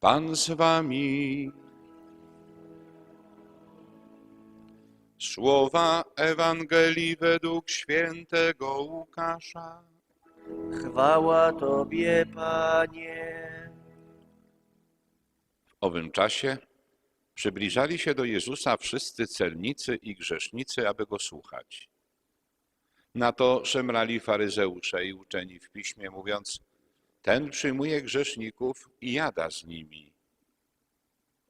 Pan z wami. Słowa Ewangelii według świętego Łukasza. Chwała Tobie, Panie. W owym czasie przybliżali się do Jezusa wszyscy celnicy i grzesznicy, aby go słuchać. Na to szemrali faryzeusze i uczeni w piśmie, mówiąc: Ten przyjmuje grzeszników i jada z nimi.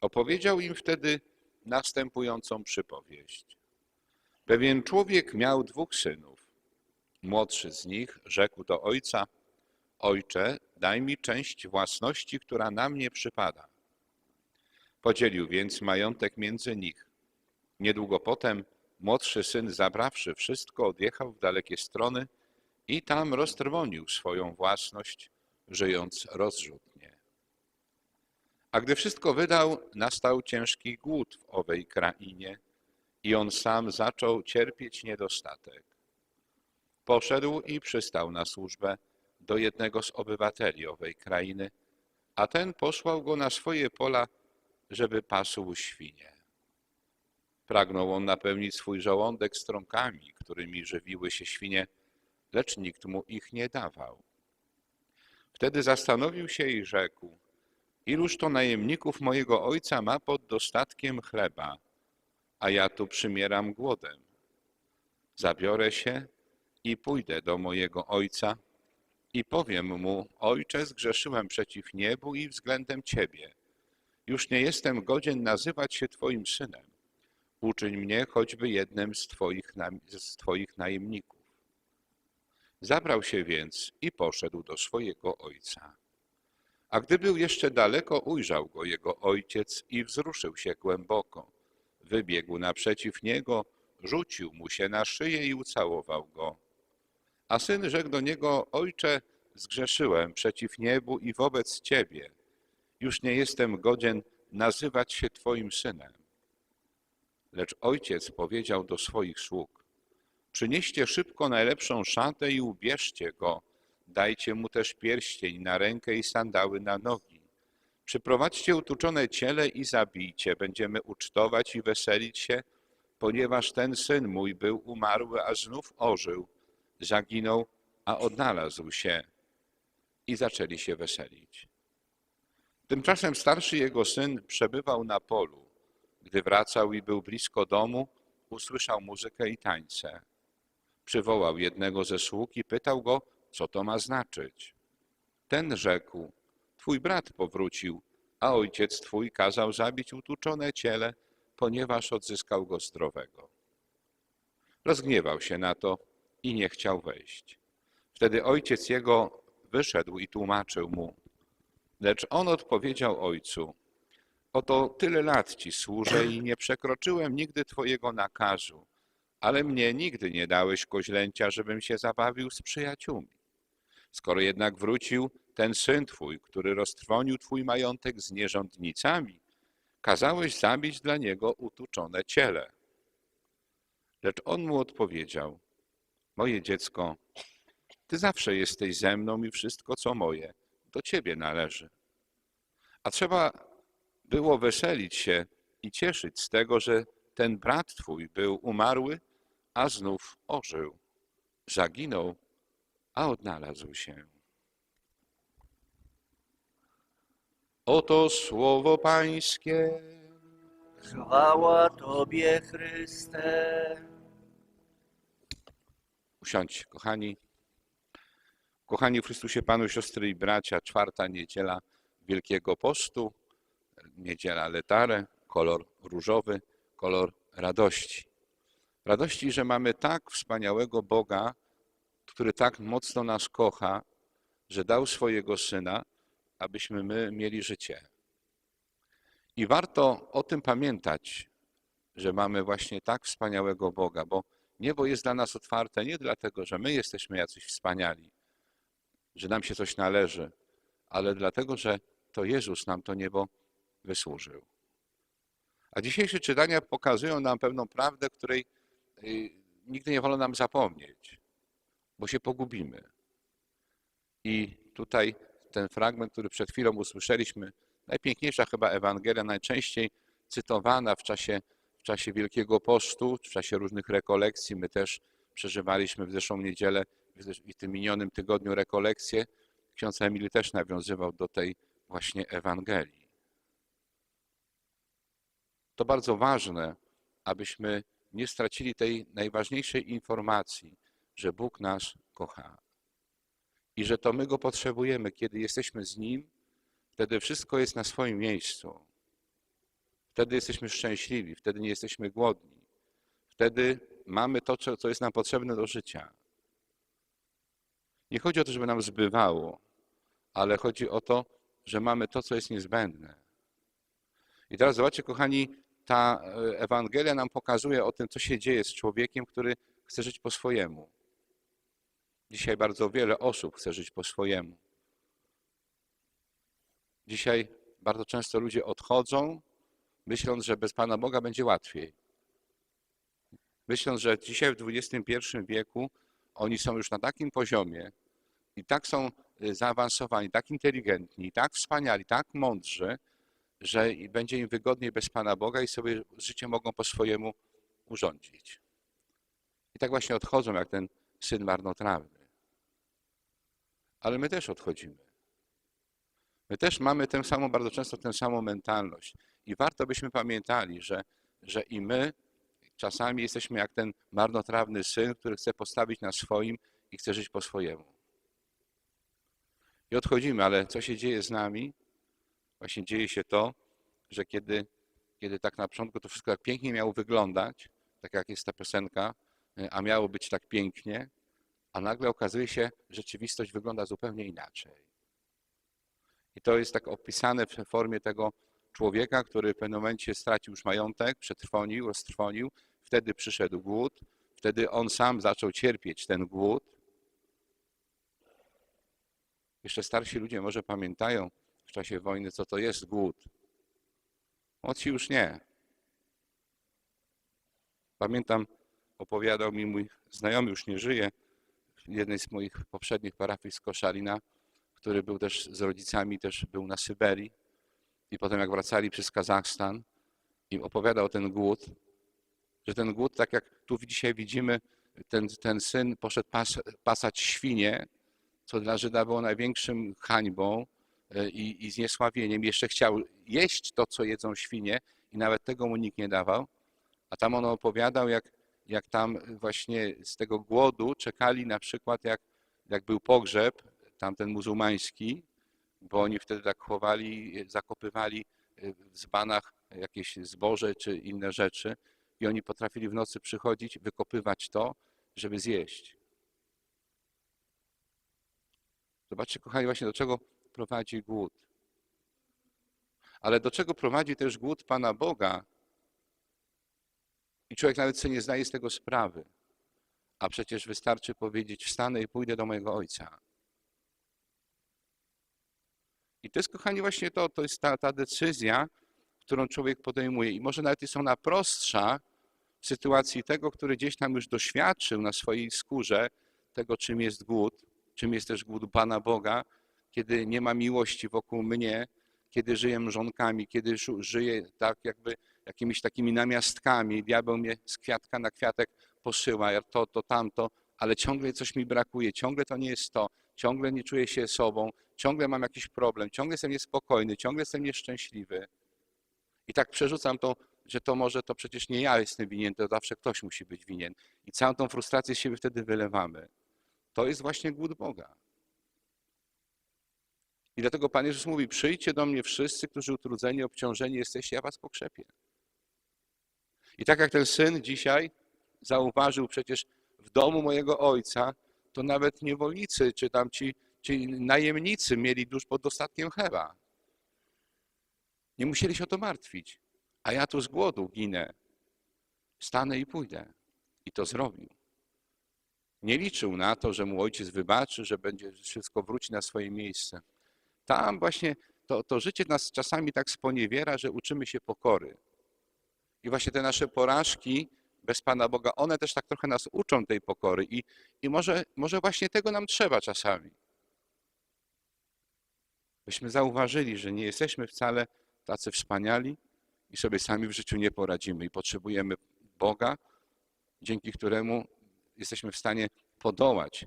Opowiedział im wtedy następującą przypowieść. Pewien człowiek miał dwóch synów. Młodszy z nich rzekł do ojca: Ojcze, daj mi część własności, która na mnie przypada. Podzielił więc majątek między nich. Niedługo potem młodszy syn, zabrawszy wszystko, odjechał w dalekie strony i tam roztrwonił swoją własność, żyjąc rozrzutnie. A gdy wszystko wydał, nastał ciężki głód w owej krainie i on sam zaczął cierpieć niedostatek. Poszedł i przystał na służbę do jednego z obywateli owej krainy, a ten posłał go na swoje pola, żeby pasł świnie. Pragnął on napełnić swój żołądek strąkami, którymi żywiły się świnie, lecz nikt mu ich nie dawał. Wtedy zastanowił się i rzekł: Iluż to najemników mojego ojca ma pod dostatkiem chleba, a ja tu przymieram głodem. Zabiorę się i pójdę do mojego ojca i powiem mu: Ojcze, zgrzeszyłem przeciw niebu i względem ciebie. Już nie jestem godzien nazywać się Twoim synem. Uczyń mnie choćby jednym z Twoich, z twoich najemników. Zabrał się więc i poszedł do swojego ojca. A gdy był jeszcze daleko, ujrzał go jego ojciec i wzruszył się głęboko. Wybiegł naprzeciw niego, rzucił mu się na szyję i ucałował go. A syn rzekł do niego: Ojcze, zgrzeszyłem przeciw niebu i wobec ciebie już nie jestem godzien nazywać się Twoim synem. Lecz ojciec powiedział do swoich sług: Przynieście szybko najlepszą szatę i ubierzcie go. Dajcie mu też pierścień na rękę i sandały na nogi. Przyprowadźcie utuczone ciele i zabijcie. Będziemy ucztować i weselić się, ponieważ ten syn mój był umarły, a znów ożył. Zaginął, a odnalazł się. I zaczęli się weselić. Tymczasem starszy jego syn przebywał na polu. Gdy wracał i był blisko domu, usłyszał muzykę i tańce. Przywołał jednego ze sług i pytał go, co to ma znaczyć. Ten rzekł: Twój brat powrócił, a ojciec twój kazał zabić utuczone ciele, ponieważ odzyskał go zdrowego. Rozgniewał się na to i nie chciał wejść. Wtedy ojciec jego wyszedł i tłumaczył mu: Lecz on odpowiedział ojcu: Oto tyle lat ci służę i nie przekroczyłem nigdy twojego nakazu, ale mnie nigdy nie dałeś koźlęcia, żebym się zabawił z przyjaciółmi. Skoro jednak wrócił ten syn twój, który roztrwonił twój majątek z nierządnicami, kazałeś zabić dla niego utuczone ciele. Lecz on mu odpowiedział: Moje dziecko, ty zawsze jesteś ze mną i wszystko, co moje, do ciebie należy. A trzeba było weselić się i cieszyć z tego, że ten brat twój był umarły, a znów ożył. Zaginął, a odnalazł się. Oto słowo Pańskie. Chwała Tobie, Chryste. Usiądźcie, kochani. Kochani w Chrystusie Panu, siostry i bracia, czwarta niedziela Wielkiego Postu, niedziela letare, kolor różowy, kolor radości. Radości, że mamy tak wspaniałego Boga, który tak mocno nas kocha, że dał swojego Syna, abyśmy my mieli życie. I warto o tym pamiętać, że mamy właśnie tak wspaniałego Boga, bo niebo jest dla nas otwarte nie dlatego, że my jesteśmy jacyś wspaniali, że nam się coś należy, ale dlatego, że to Jezus nam to niebo wysłużył. A dzisiejsze czytania pokazują nam pewną prawdę, której nigdy nie wolno nam zapomnieć, bo się pogubimy. I tutaj ten fragment, który przed chwilą usłyszeliśmy najpiękniejsza chyba Ewangelia, najczęściej cytowana w czasie, w czasie Wielkiego Postu, w czasie różnych rekolekcji. My też przeżywaliśmy w zeszłą niedzielę i w tym minionym tygodniu rekolekcje. Ksiądz Emil też nawiązywał do tej właśnie Ewangelii. To bardzo ważne, abyśmy nie stracili tej najważniejszej informacji, że Bóg nas kocha i że to my Go potrzebujemy. Kiedy jesteśmy z Nim, wtedy wszystko jest na swoim miejscu. Wtedy jesteśmy szczęśliwi, wtedy nie jesteśmy głodni. Wtedy mamy to, co jest nam potrzebne do życia. Nie chodzi o to, żeby nam zbywało, ale chodzi o to, że mamy to, co jest niezbędne. I teraz zobaczcie, kochani, ta e, Ewangelia nam pokazuje o tym, co się dzieje z człowiekiem, który chce żyć po swojemu. Dzisiaj bardzo wiele osób chce żyć po swojemu. Dzisiaj bardzo często ludzie odchodzą, myśląc, że bez Pana Boga będzie łatwiej. Myśląc, że dzisiaj w XXI wieku oni są już na takim poziomie i tak są y, zaawansowani, tak inteligentni, tak wspaniali, tak mądrzy, że będzie im wygodniej bez Pana Boga i sobie życie mogą po swojemu urządzić. I tak właśnie odchodzą, jak ten syn marnotrawny. Ale my też odchodzimy. My też mamy tę samą, bardzo często tę samą mentalność. I warto byśmy pamiętali, że, że i my czasami jesteśmy jak ten marnotrawny syn, który chce postawić na swoim i chce żyć po swojemu. I odchodzimy, ale co się dzieje z nami? Właśnie dzieje się to, że kiedy, kiedy tak na początku to wszystko tak pięknie miało wyglądać, tak jak jest ta piosenka, y, a miało być tak pięknie, a nagle okazuje się, że rzeczywistość wygląda zupełnie inaczej. I to jest tak opisane w formie tego człowieka, który w pewnym momencie stracił już majątek, przetrwonił, roztrwonił, wtedy przyszedł głód, wtedy on sam zaczął cierpieć ten głód. Jeszcze starsi ludzie może pamiętają w czasie wojny, co to jest głód. Młodsi już nie. Pamiętam, opowiadał mi mój znajomy, już nie żyje, jednej z moich poprzednich parafii z Koszalina, który był też z rodzicami, też był na Syberii. I potem jak wracali przez Kazachstan i opowiadał ten głód, że ten głód, tak jak tu dzisiaj widzimy, ten, ten syn poszedł pas, pasać świnie, co dla Żyda było największym hańbą i, i zniesławieniem. Jeszcze chciał jeść to, co jedzą świnie i nawet tego mu nikt nie dawał. A tam on opowiadał, jak, jak tam właśnie z tego głodu czekali na przykład, jak, jak był pogrzeb, tamten muzułmański, bo oni wtedy tak chowali, zakopywali w zbanach jakieś zboże czy inne rzeczy i oni potrafili w nocy przychodzić, wykopywać to, żeby zjeść. Zobaczcie, kochani, właśnie do czego prowadzi głód. Ale do czego prowadzi też głód Pana Boga? I człowiek nawet sobie nie zdaje z tego sprawy. A przecież wystarczy powiedzieć: Wstanę i pójdę do mojego ojca. I to jest, kochani, właśnie to, to jest ta, ta decyzja, którą człowiek podejmuje. I może nawet jest ona prostsza w sytuacji tego, który gdzieś tam już doświadczył na swojej skórze tego, czym jest głód, czym jest też głód Pana Boga, kiedy nie ma miłości wokół mnie, kiedy żyję mrzonkami, kiedy żyję tak jakby jakimiś takimi namiastkami, diabeł mnie z kwiatka na kwiatek posyła, to, to, tamto, ale ciągle coś mi brakuje, ciągle to nie jest to, ciągle nie czuję się sobą, ciągle mam jakiś problem, ciągle jestem niespokojny, ciągle jestem nieszczęśliwy. I tak przerzucam to, że to może to przecież nie ja jestem winien, to zawsze ktoś musi być winien. I całą tą frustrację z siebie wtedy wylewamy. To jest właśnie głód Boga. I dlatego Pan Jezus mówi, przyjdźcie do mnie wszyscy, którzy utrudzeni, obciążeni jesteście, ja was pokrzepię. I tak jak ten syn dzisiaj zauważył przecież w domu mojego ojca, to nawet niewolnicy, czy tam ci, ci najemnicy mieli dusz pod dostatkiem chleba. Nie musieli się o to martwić. A ja tu z głodu ginę. Stanę i pójdę. I to zrobił. Nie liczył na to, że mu ojciec wybaczy, że będzie wszystko wróci na swoje miejsce. Tam właśnie to, to życie nas czasami tak sponiewiera, że uczymy się pokory. I właśnie te nasze porażki bez Pana Boga, one też tak trochę nas uczą tej pokory. I, i może, może właśnie tego nam trzeba czasami. byśmy zauważyli, że nie jesteśmy wcale tacy wspaniali i sobie sami w życiu nie poradzimy i potrzebujemy Boga, dzięki któremu jesteśmy w stanie podołać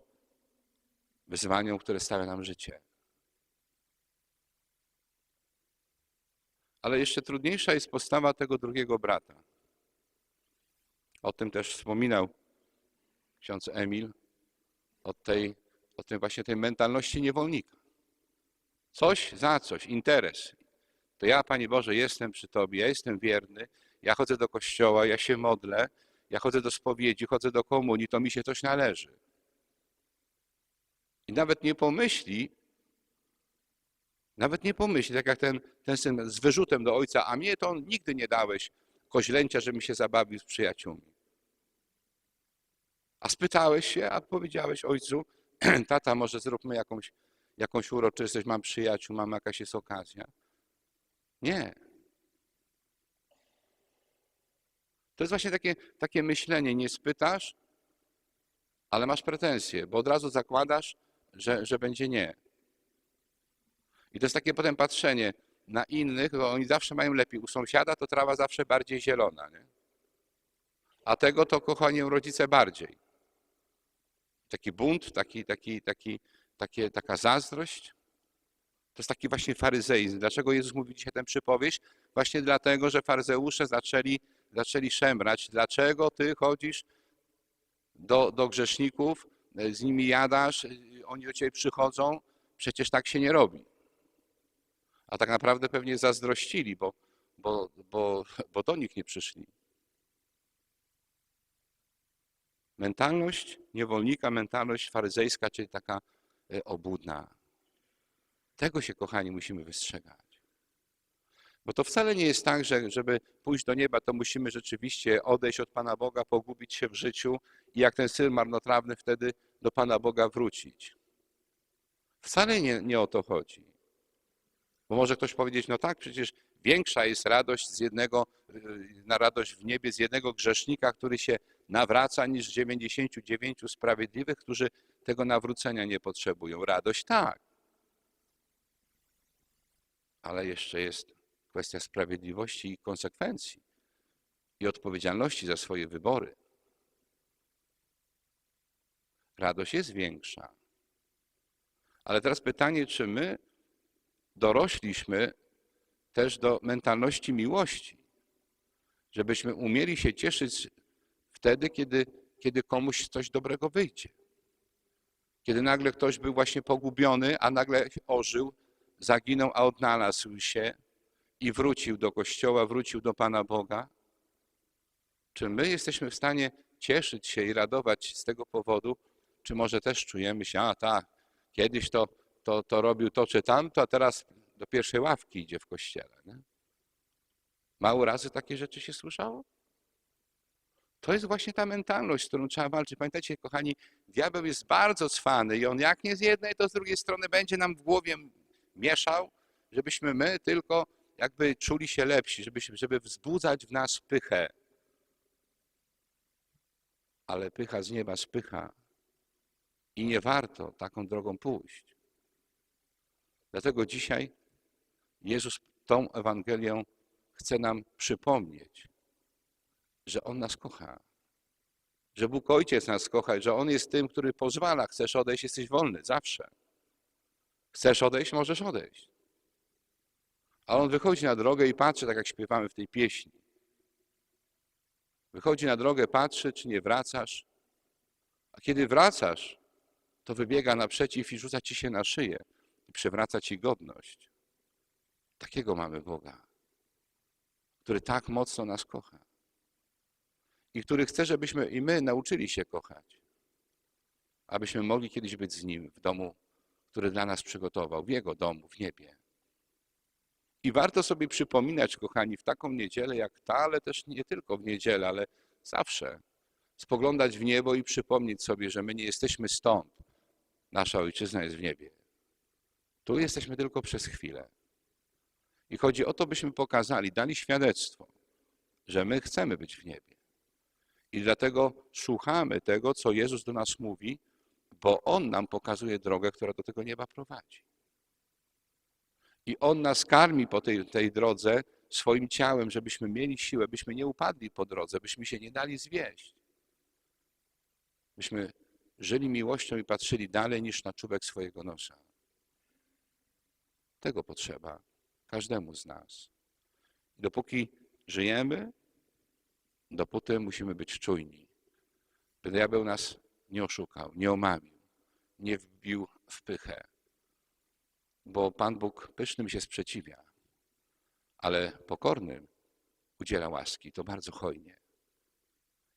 wyzwaniom, które stawia nam życie. Ale jeszcze trudniejsza jest postawa tego drugiego brata. O tym też wspominał ksiądz Emil, o tej, o tej właśnie tej mentalności niewolnika. Coś za coś, interes. To ja, Panie Boże, jestem przy Tobie, ja jestem wierny, ja chodzę do kościoła, ja się modlę, ja chodzę do spowiedzi, chodzę do komunii, to mi się coś należy. I nawet nie pomyśli, nawet nie pomyśli, tak jak ten, ten syn z wyrzutem do ojca, a mnie to on nigdy nie dałeś koźlęcia, żebym się zabawił z przyjaciółmi. A spytałeś się, a powiedziałeś ojcu, tata, może zróbmy jakąś, jakąś uroczystość, mam przyjaciół, mam jakaś jest okazja. Nie. To jest właśnie takie, takie myślenie, nie spytasz, ale masz pretensje, bo od razu zakładasz, że, że będzie nie. I to jest takie potem patrzenie na innych, bo oni zawsze mają lepiej. U sąsiada to trawa zawsze bardziej zielona, nie? a tego to kochają rodzice bardziej. Taki bunt, taki, taki, taki, takie, taka zazdrość. To jest taki właśnie faryzeizm. Dlaczego Jezus mówi dzisiaj tę przypowieść? Właśnie dlatego, że faryzeusze zaczęli, zaczęli szemrać. Dlaczego ty chodzisz do, do grzeszników, z nimi jadasz, oni do ciebie przychodzą? Przecież tak się nie robi. A tak naprawdę pewnie zazdrościli, bo, bo, bo, bo do nich nie przyszli. Mentalność niewolnika, mentalność faryzejska, czyli taka e, obłudna. Tego się, kochani, musimy wystrzegać. Bo to wcale nie jest tak, że żeby pójść do nieba, to musimy rzeczywiście odejść od Pana Boga, pogubić się w życiu i jak ten syn marnotrawny wtedy do Pana Boga wrócić. Wcale nie, nie o to chodzi. Bo może ktoś powiedzieć, no tak, przecież większa jest radość z jednego, y, na radość w niebie z jednego grzesznika, który się nawraca, niż 99 sprawiedliwych, którzy tego nawrócenia nie potrzebują. Radość tak. Ale jeszcze jest kwestia sprawiedliwości i konsekwencji i odpowiedzialności za swoje wybory. Radość jest większa. Ale teraz pytanie, czy my dorośliśmy też do mentalności miłości, żebyśmy umieli się cieszyć wtedy, kiedy, kiedy komuś coś dobrego wyjdzie. Kiedy nagle ktoś był właśnie pogubiony, a nagle ożył, zaginął, a odnalazł się i wrócił do kościoła, wrócił do Pana Boga. Czy my jesteśmy w stanie cieszyć się i radować z tego powodu, czy może też czujemy się, a tak, kiedyś to, to, to robił to czy tamto, a teraz do pierwszej ławki idzie w kościele. Nie? Mało razy takie rzeczy się słyszało? To jest właśnie ta mentalność, z którą trzeba walczyć. Pamiętajcie, kochani, diabeł jest bardzo cwany i on jak nie z jednej, to z drugiej strony będzie nam w głowie mieszał, żebyśmy my tylko jakby czuli się lepsi, żeby, żeby wzbudzać w nas pychę. Ale pycha z nieba spycha i nie warto taką drogą pójść. Dlatego dzisiaj Jezus tą Ewangelią chce nam przypomnieć, że On nas kocha, że Bóg Ojciec nas kocha, że On jest tym, który pozwala. Chcesz odejść, jesteś wolny, zawsze. Chcesz odejść, możesz odejść. A On wychodzi na drogę i patrzy, tak jak śpiewamy w tej pieśni. Wychodzi na drogę, patrzy, czy nie wracasz. A kiedy wracasz, to wybiega naprzeciw i rzuca ci się na szyję i przywraca ci godność. Takiego mamy Boga, który tak mocno nas kocha i który chce, żebyśmy i my nauczyli się kochać, abyśmy mogli kiedyś być z Nim w domu, który dla nas przygotował, w Jego domu, w niebie. I warto sobie przypominać, kochani, w taką niedzielę jak ta, ale też nie tylko w niedzielę, ale zawsze spoglądać w niebo i przypomnieć sobie, że my nie jesteśmy stąd. Nasza ojczyzna jest w niebie. Tu jesteśmy tylko przez chwilę. I chodzi o to, byśmy pokazali, dali świadectwo, że my chcemy być w niebie. I dlatego słuchamy tego, co Jezus do nas mówi, bo On nam pokazuje drogę, która do tego nieba prowadzi. I On nas karmi po tej, tej drodze swoim ciałem, żebyśmy mieli siłę, byśmy nie upadli po drodze, byśmy się nie dali zwieść. Byśmy żyli miłością i patrzyli dalej niż na czubek swojego nosa. Tego potrzeba każdemu z nas. Dopóki żyjemy, dopóty musimy być czujni. By diabeł nas nie oszukał, nie omamił, nie wbił w pychę. Bo Pan Bóg pysznym się sprzeciwia, ale pokornym udziela łaski, to bardzo hojnie.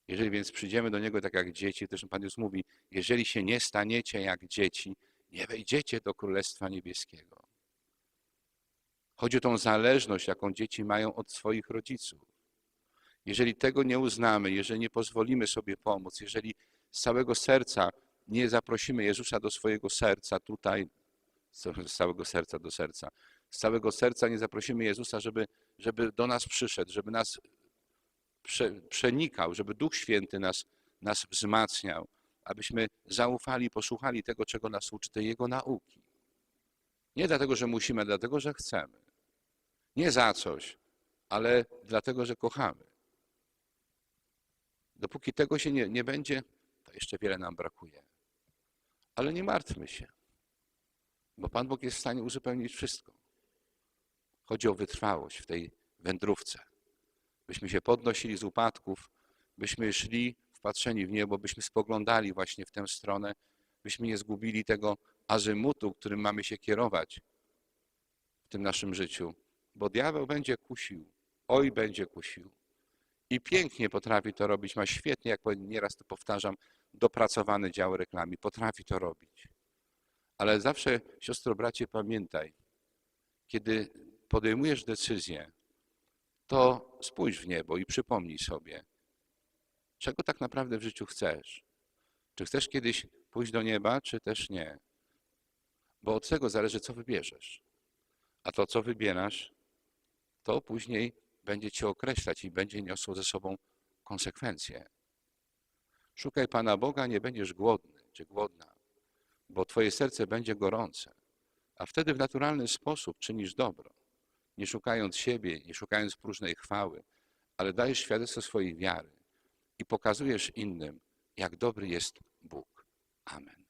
Jeżeli więc przyjdziemy do Niego tak jak dzieci, też Pan Jezus mówi, jeżeli się nie staniecie jak dzieci, nie wejdziecie do Królestwa Niebieskiego. Chodzi o tą zależność, jaką dzieci mają od swoich rodziców. Jeżeli tego nie uznamy, jeżeli nie pozwolimy sobie pomóc, jeżeli z całego serca nie zaprosimy Jezusa do swojego serca tutaj, z całego serca do serca, z całego serca nie zaprosimy Jezusa, żeby, żeby do nas przyszedł, żeby nas prze, przenikał, żeby Duch Święty nas, nas wzmacniał, abyśmy zaufali, posłuchali tego, czego nas uczy, tej Jego nauki. Nie dlatego, że musimy, dlatego, że chcemy. Nie za coś, ale dlatego, że kochamy. Dopóki tego się nie, nie będzie, to jeszcze wiele nam brakuje. Ale nie martwmy się, bo Pan Bóg jest w stanie uzupełnić wszystko. Chodzi o wytrwałość w tej wędrówce. Byśmy się podnosili z upadków, byśmy szli wpatrzeni w niebo, byśmy spoglądali właśnie w tę stronę, byśmy nie zgubili tego azymutu, którym mamy się kierować w tym naszym życiu, bo diabeł będzie kusił, oj będzie kusił. I pięknie potrafi to robić, ma świetnie, jak nieraz to powtarzam, dopracowany dział reklamy, potrafi to robić. Ale zawsze, siostro, bracie, pamiętaj, kiedy podejmujesz decyzję, to spójrz w niebo i przypomnij sobie, czego tak naprawdę w życiu chcesz. Czy chcesz kiedyś pójść do nieba, czy też nie? Bo od tego zależy, co wybierzesz. A to, co wybierasz, to później będzie cię określać i będzie niosło ze sobą konsekwencje. Szukaj Pana Boga, nie będziesz głodny czy głodna, bo twoje serce będzie gorące, a wtedy w naturalny sposób czynisz dobro, nie szukając siebie, nie szukając próżnej chwały, ale dajesz świadectwo swojej wiary i pokazujesz innym, jak dobry jest Bóg. Amen.